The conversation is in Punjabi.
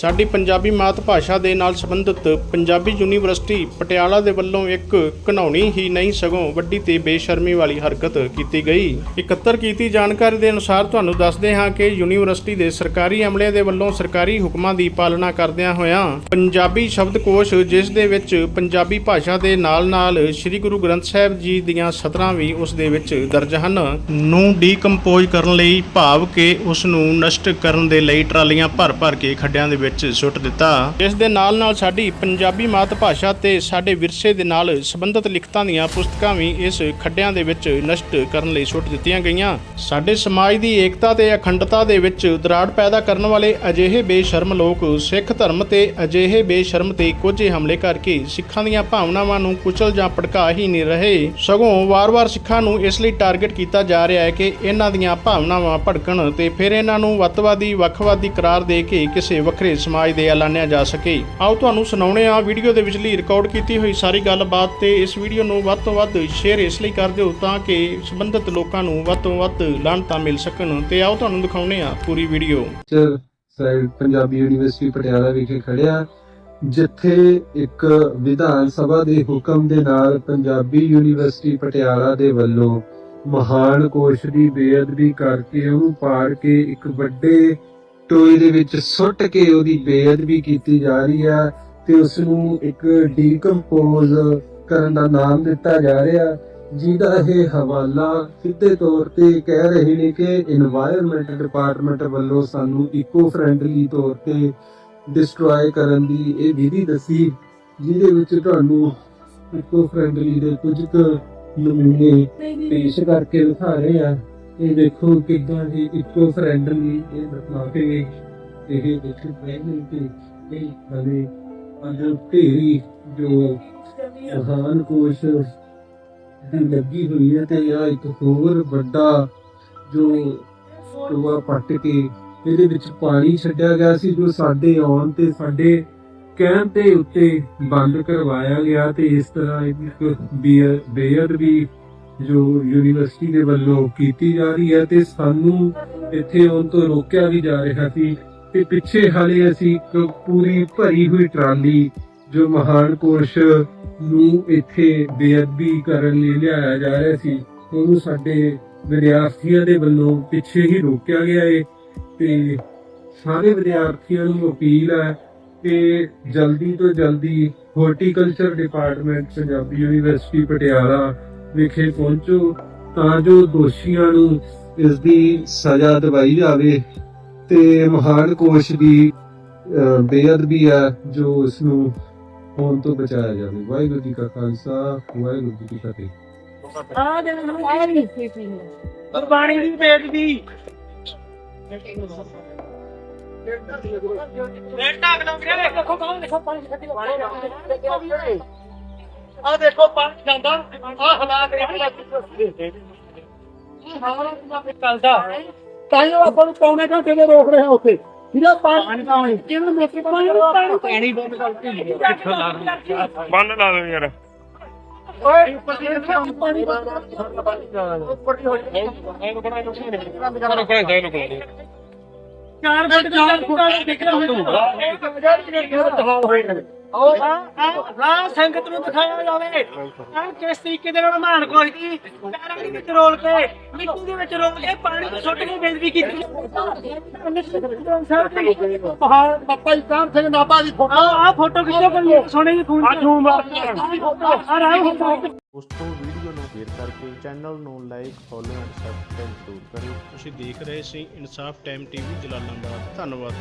ਸਾਡੀ ਪੰਜਾਬੀ ਮਾਤ ਭਾਸ਼ਾ ਦੇ ਨਾਲ ਸੰਬੰਧਿਤ ਪੰਜਾਬੀ ਯੂਨੀਵਰਸਿਟੀ ਪਟਿਆਲਾ ਦੇ ਵੱਲੋਂ ਇੱਕ ਘਨੌਣੀ ਹੀ ਨਹੀਂ ਸਗੋਂ ਵੱਡੀ ਤੇ ਬੇਸ਼ਰਮੀ ਵਾਲੀ ਹਰਕਤ ਕੀਤੀ ਗਈ। ਇਕੱਤਰ ਕੀਤੀ ਜਾਣਕਾਰੀ ਦੇ ਅਨੁਸਾਰ ਤੁਹਾਨੂੰ ਦੱਸਦੇ ਹਾਂ ਕਿ ਯੂਨੀਵਰਸਿਟੀ ਦੇ ਸਰਕਾਰੀ ਅਮਲੇ ਦੇ ਵੱਲੋਂ ਸਰਕਾਰੀ ਹੁਕਮਾਂ ਦੀ ਪਾਲਣਾ ਕਰਦਿਆਂ ਹੋਇਆਂ ਪੰਜਾਬੀ ਸ਼ਬਦਕੋਸ਼, ਜਿਸ ਦੇ ਵਿੱਚ ਪੰਜਾਬੀ ਭਾਸ਼ਾ ਦੇ ਨਾਲ-ਨਾਲ ਸ੍ਰੀ ਗੁਰੂ ਗ੍ਰੰਥ ਸਾਹਿਬ ਜੀ ਦੀਆਂ ਸਤਰਾਂ ਵੀ ਉਸ ਦੇ ਵਿੱਚ ਦਰਜ ਹਨ। ਨੂੰ ਡੀਕੰਪੋਜ਼ ਕਰਨ ਲਈ ਭਾਵ ਕਿ ਉਸ ਨੂੰ ਨਸ਼ਟ ਕਰਨ ਦੇ ਲਈ ਟਰਾਲੀਆਂ ਭਰ-ਭਰ ਕੇ ਖੱਡਿਆਂ ਦੇ ਵਿੱਚ ਸੁੱਟ ਦਿੱਤਾ। ਇਸ ਦੇ ਨਾਲ-ਨਾਲ ਸਾਡੀ ਪੰਜਾਬੀ ਮਾਤ ਭਾਸ਼ਾ ਤੇ ਸਾਡੇ ਵਿਰਸੇ ਦੇ ਨਾਲ ਸੰਬੰਧਿਤ ਲਿਖਤਾਂ ਦੀਆਂ ਪੁਸਤਕਾਂ ਵੀ ਇਸ ਖੱਡਿਆਂ ਦੇ ਵਿੱਚ ਨਸ਼ਟ ਕਰਨ ਲਈ ਸੁੱਟ ਦਿੱਤੀਆਂ ਗਈਆਂ। ਸਾਡੇ ਸਮਾਜ ਦੀ ਏਕਤਾ ਤੇ ਅਖੰਡਤਾ ਦੇ ਵਿੱਚ ਦਰਾੜ ਪੈਦਾ ਕਰਨ ਵਾਲੇ ਅਜਿਹੇ ਬੇਸ਼ਰਮ ਲੋਕ ਸਿੱਖ ਧਰਮ ਤੇ ਅਜਿਹੇ ਬੇਸ਼ਰਮ ਤੇ ਕੋਝੇ ਹਮਲੇ ਕਰਕੇ ਸਿੱਖਾਂ ਦੀਆਂ ਭਾਵਨਾਵਾਂ ਨੂੰ ਕੁਚਲ ਜਾਂ ਭੜਕਾ ਹੀ ਨਹੀਂ ਰਹੇ। ਸਗੋਂ ਵਾਰ-ਵਾਰ ਸਿੱਖਾਂ ਨੂੰ ਇਸ ਲਈ ਟਾਰਗੇਟ ਕੀਤਾ ਜਾ ਰਿਹਾ ਹੈ ਕਿ ਇਹਨਾਂ ਦੀਆਂ ਭਾਵਨਾਵਾਂ ਭੜਕਣ ਤੇ ਫਿਰ ਇਹਨਾਂ ਨੂੰ ਵੱਤਵਾਦੀ, ਵੱਖਵਾਦੀ ਕਰਾਰ ਦੇ ਕੇ ਕਿਸੇ ਵੱਖਰੇ ਸਮਾਜ ਦੇ ਐਲਾਨਿਆ ਜਾ ਸਕੇ। ਆਓ ਤੁਹਾਨੂੰ ਸੁਣਾਉਣੇ ਆ ਵੀਡੀਓ ਦੇ ਵਿਚਲੀ ਰਿਕਾਰਡ ਕੀਤੀ ਹੋਈ ਸਾਰੀ ਗੱਲਬਾਤ ਤੇ ਇਸ ਵੀਡੀਓ ਨੂੰ ਵੱਧ ਤੋਂ ਵੱਧ ਸ਼ੇਅਰ ਇਸ ਲਈ ਕਰ ਦਿਓ ਤਾਂ ਕਿ ਸੰਬੰਧਿਤ ਲੋਕਾਂ ਨੂੰ ਵੱਧ ਤੋਂ ਵੱਧ ਲਾਹਣਤਾਂ ਮਿਲ ਸਕਣ ਤੇ ਆਓ ਤੁਹਾਨੂੰ ਦਿਖਾਉਣੇ ਆ ਪੂਰੀ video. Side Punjabi university Patiala ਵਿਖੇ ਖੜਿਆ ਜਿੱਥੇ ਇੱਕ ਵਿਧਾਨ ਸਭਾ ਦੇ ਹੁਕਮ ਦੇ ਨਾਲ ਪੰਜਾਬੀ ਯੂਨੀਵਰਸਿਟੀ ਪਟਿਆਲਾ ਦੇ ਵੱਲੋਂ ਮਹਾਨ ਕੋਸ਼ ਦੀ ਬੇਅਦਬੀ ਕਰਕੇ ਉਹਨੂੰ ਪਾੜ ਕੇ ਇੱਕ ਵੱਡੇ ਟੋਏ ਦੇ ਵਿੱਚ ਸੁੱਟ ਕੇ ਉਹਦੀ ਬੇਅਦਬੀ ਕੀਤੀ ਜਾ ਰਹੀ ਆ ਤੇ ਉਸ ਨੂੰ ਇੱਕ ਡੀਕੰਪੋਜ਼ ਕਰਨ ਦਾ ਨਾਮ ਦਿੱਤਾ ਜਾ ਰਿਹਾ, ਜਿਹਦਾ ਇਹ ਹਵਾਲਾ ਸਿੱਧੇ ਤੌਰ ਤੇ ਕਹਿ ਰਹੇ ਨੇ ਕਿ এনवायरमेंट ਡਿਪਾਰਟਮੈਂਟ ਵੱਲੋਂ ਸਾਨੂੰ ਇਕੋ ਫ੍ਰੈਂਡਲੀ ਤੌਰ ਤੇ ਡਿਸਟਰੋਏ ਕਰਨ ਦੀ ਇਹ ਵਿਧੀ ਦੱਸੀ, ਜਿਹਦੇ ਵਿੱਚ ਤੁਹਾਨੂੰ ਇਕੋ ਫਰੈਂਡਲੀ ਦੇ ਕੁਝ ਕੁ ਨਮੂਨੇ ਪੇਸ਼ ਕਰਕੇ ਦਿਖਾ ਰਹੇ ਆ ਇਹ ਦੇਖੋ ਕਿਦਾਂ ਦੀ ਇਕੋ ਫ੍ਰੈਂਡਲੀ ਇਹ ਬਤਲਾ ਕੇ ਇਹ ਦੇਖੋ ਫ੍ਰੈਂਡਲੀ ਤੇ ਇਹ ਹਲੇ ਅੰਦਰ ਢੇਰੀ ਜੋ ਮਹਾਨ ਕੋਸ਼ ਲੱਗੀ ਹੋਈ ਹੈ ਤੇ ਇਹ ਇੱਕ ਹੋਰ ਵੱਡਾ ਜੋ ਟੋਆ ਪੱਟ ਕੇ ਇਹਦੇ ਵਿੱਚ ਪਾਣੀ ਛੱਡਿਆ ਗਿਆ ਸੀ, ਜੋ ਸਾਡੇ ਆਉਣ ਤੇ ਸਾਡੇ ਕਹਿਣ ਤੇ ਉੱਤੇ ਬੰਦ ਕਰਵਾਇਆ ਗਿਆ ਤੇ ਇਸ ਤਰ੍ਹਾਂ ਇੱਕ ਬੇਅ- ਬੇਅਦਬੀ ਜੋ ਯੂਨੀਵਰਸਿਟੀ ਦੇ ਵੱਲੋਂ ਕੀਤੀ ਜਾ ਰਹੀ ਹੈ ਤੇ ਸਾਨੂੰ ਇੱਥੇ ਆਉਣ ਤੋਂ ਰੋਕਿਆ ਵੀ ਜਾ ਰਿਹਾ ਸੀ। ਤੇ ਪਿੱਛੇ ਹਾਲੇ ਅਸੀਂ ਇੱਕ ਪੂਰੀ ਭਰੀ ਹੋਈ ਟਰਾਲੀ ਜੋ ਮਹਾਨ ਕੋਸ਼ ਨੂੰ ਇੱਥੇ ਬੇਅਦਬੀ ਕਰਨ ਲਈ ਲਿਆਇਆ ਜਾ ਰਿਹਾ ਸੀ, ਉਹਨੂੰ ਸਾਡੇ ਵਿਦਿਆਰਥੀਆਂ ਦੇ ਵੱਲੋਂ ਪਿੱਛੇ ਹੀ ਰੋਕਿਆ ਗਿਆ ਹੈ ਤੇ ਸਾਰੇ ਵਿਦਿਆਰਥੀਆਂ ਨੂੰ ਅਪੀਲ ਹੈ ਕਿ ਜਲਦੀ ਤੋਂ ਜਲਦੀ horticulture department Punjabi university, Patiala ਵਿਖੇ ਪਹੁੰਚੋ ਤਾਂ ਜੋ ਦੋਸ਼ੀਆਂ ਨੂੰ ਇਸ ਦੀ ਸਜ਼ਾ ਦਿਵਾਈ ਜਾਵੇ। ਤੇ ਮਹਾਨ ਕੋਸ਼ ਦੀ ਬੇਅਦਬੀ ਹੈ ਜੋ ਉਸ ਨੂੰ ਹੋਣ ਤੋਂ ਬਚਾਇਆ ਜਾਵੇ। ਵਾਹਿਗੁਰੂ ਜੀ ਕਾ ਖਾਲਸਾ ਵਾਹਿਗੁਰੂ ਜੀ ਕੀ ਫਤਿਹ। ਆ ਦੇ ਗੁਰਬਾਣੀ ਗੁਰਬਾਣੀ ਦੀ ਬੇਦਬੀ ਬੇਟਾ ਅਗਲਾ ਵੀਰੇ ਦੇਖੋ ਕੌਣ ਦੇਖੋ ਪਾਣੀ ਛੱਡੀ ਆ ਦੇਖੋ ਪਾਣੀ ਜਾਂਦਾ ਆ ਹਾਲਾਤ ਇਹ ਚੱਲਦਾ ਤਾਂ ਜੋ ਆਪਾਂ ਨੂੰ ਪੌਣੇ ਘੰਟੇ ਦੇ ਰੋਕ ਰਹੇ ਆ ਉੱਥੇ ਜਿਹੜਾ ਪਾਣੀ ਪਾਣੀ ਜਿਹਨੂੰ ਮੋਟਰ ਪਾਣੀ ਪਾਣੀ ਬੰਦ ਕਰਤੀ ਬੰਨ ਲਾ ਦੋ ਯਾਰ ਓਏ ਉੱਪਰ ਦੀ ਪਾਣੀ ਉੱਪਰ ਦੀ ਹੋ ਜਾਏ ਚਾਰ ਫੁੱਟ ਚਾਰ ਫੁੱਟ ਦਿਖ ਰਿਹਾ ਹੋਏ ਉਹ ਆ ਸੰਗਤ ਨੂੰ ਦਿਖਾਇਆ ਜਾਵੇ। ਆ ਕਿਸ ਤਰੀਕੇ ਦੇ ਨਾਲ ਮਾਨ ਕੋਈ ਦੀ ਪੈਰਾਂ ਦੇ ਵਿੱਚ ਰੋਲ ਕੇ ਮਿੱਟੀ ਦੇ ਵਿੱਚ ਰੋਲ ਕੇ ਪਾਣੀ ਚ ਸੁੱਟ ਕੇ ਬੇਇੱਜ਼ਤੀ ਕੀਤੀ। ਪਹਾੜ ਪੱਪਾ ਜੀ ਕਾਮ ਸਿੰਘ ਨਾਪਾ ਦੀ ਫੋਟੋ? ਆ ਫੋਟੋ ਖਿੱਚੋ ਕੋਈ ਸੋਨੇ ਦੀ ਫੋਨ ਆ ਝੂਮ ਆ ਰਾਹ ਹੁਣ ਉਸ ਤੋਂ ਵੀਡੀਓ ਨੂੰ ਸ਼ੇਅਰ ਕਰਕੇ ਚੈਨਲ ਨੂੰ ਲਾਈਕ ਫੋਲੋ ਐਂਡ ਸਬਸਕ੍ਰਾਈਬ ਜ਼ਰੂਰ ਕਰਿਓ। ਤੁਸੀਂ ਦੇਖ ਰਹੇ ਸੀ ਇਨਸਾਫ ਟਾਈਮ ਟੀਵੀ ਜਲਾਲਾਬਾਦ। ਧੰਨਵਾਦ